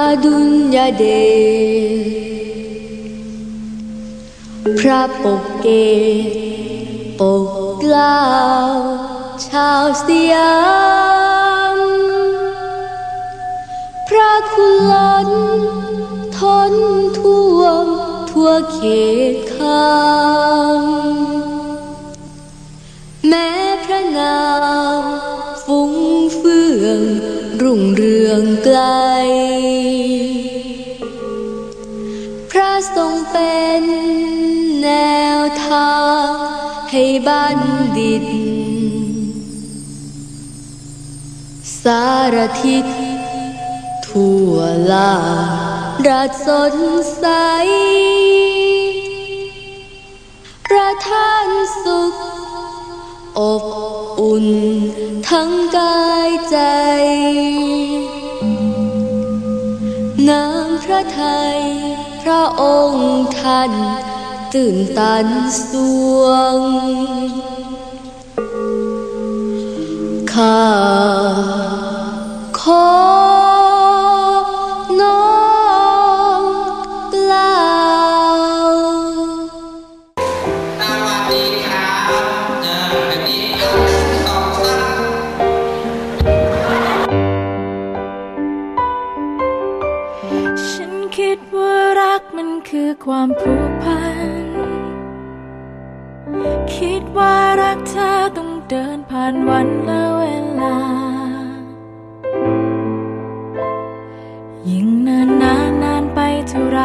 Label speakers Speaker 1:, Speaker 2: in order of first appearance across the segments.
Speaker 1: อดุลยเดชพระปกเกตปกกล้าชาวสยามพระคุณล้นทนท่วมทั่วเขตคำแม้พระนามฟุ้งเฟื่องรุ่งเรือง ไกล พระทรงเป็นแนวทางให้บัณฑิต สารทิศทั่วลารัดสดใสประทานสุข อบอุ่นทั้งกายใจ น้ำพระทัยพระองค์ท่านตื่นตันสวง ข้าขอ
Speaker 2: ฉันคิดว่ารักมันคือความผูกพัน คิดว่ารักเธอต้องเดินผ่านวันและเวลา ยิ่งนานนานนานไปเท่าไร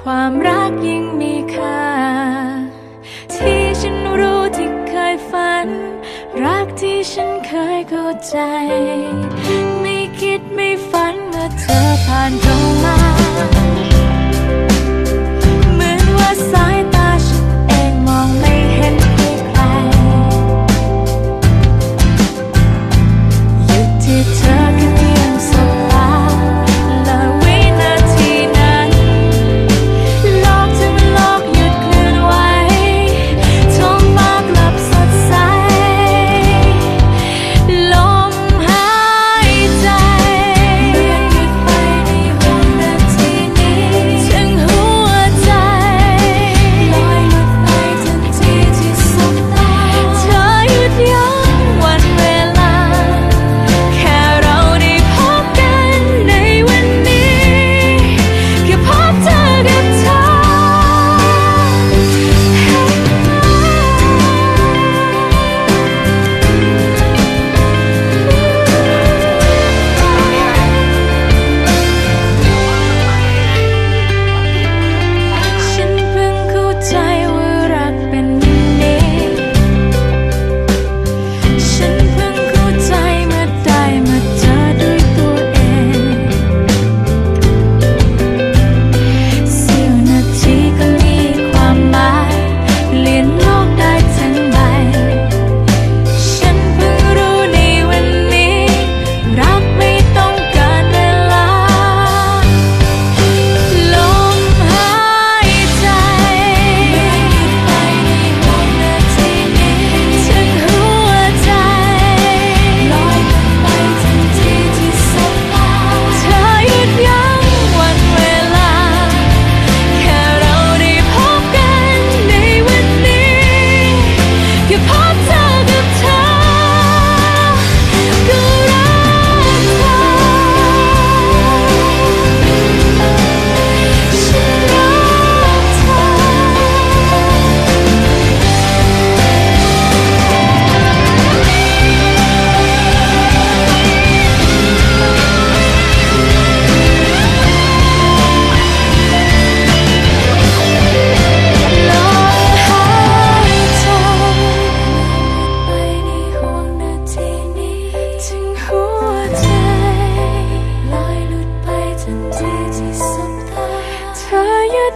Speaker 2: ความรักยิ่งมีค่า ที่ฉันรู้ที่เคยฝัน รักที่ฉันเคยเข้าใจ ไม่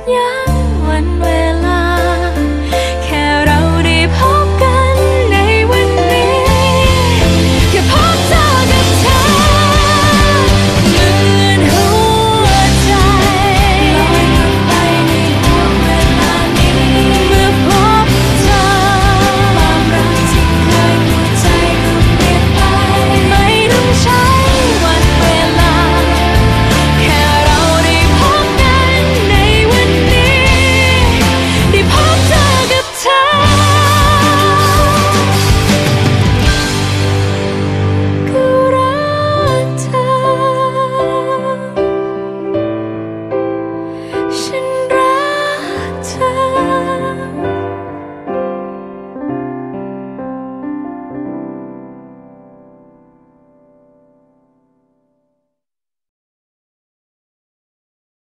Speaker 2: 呀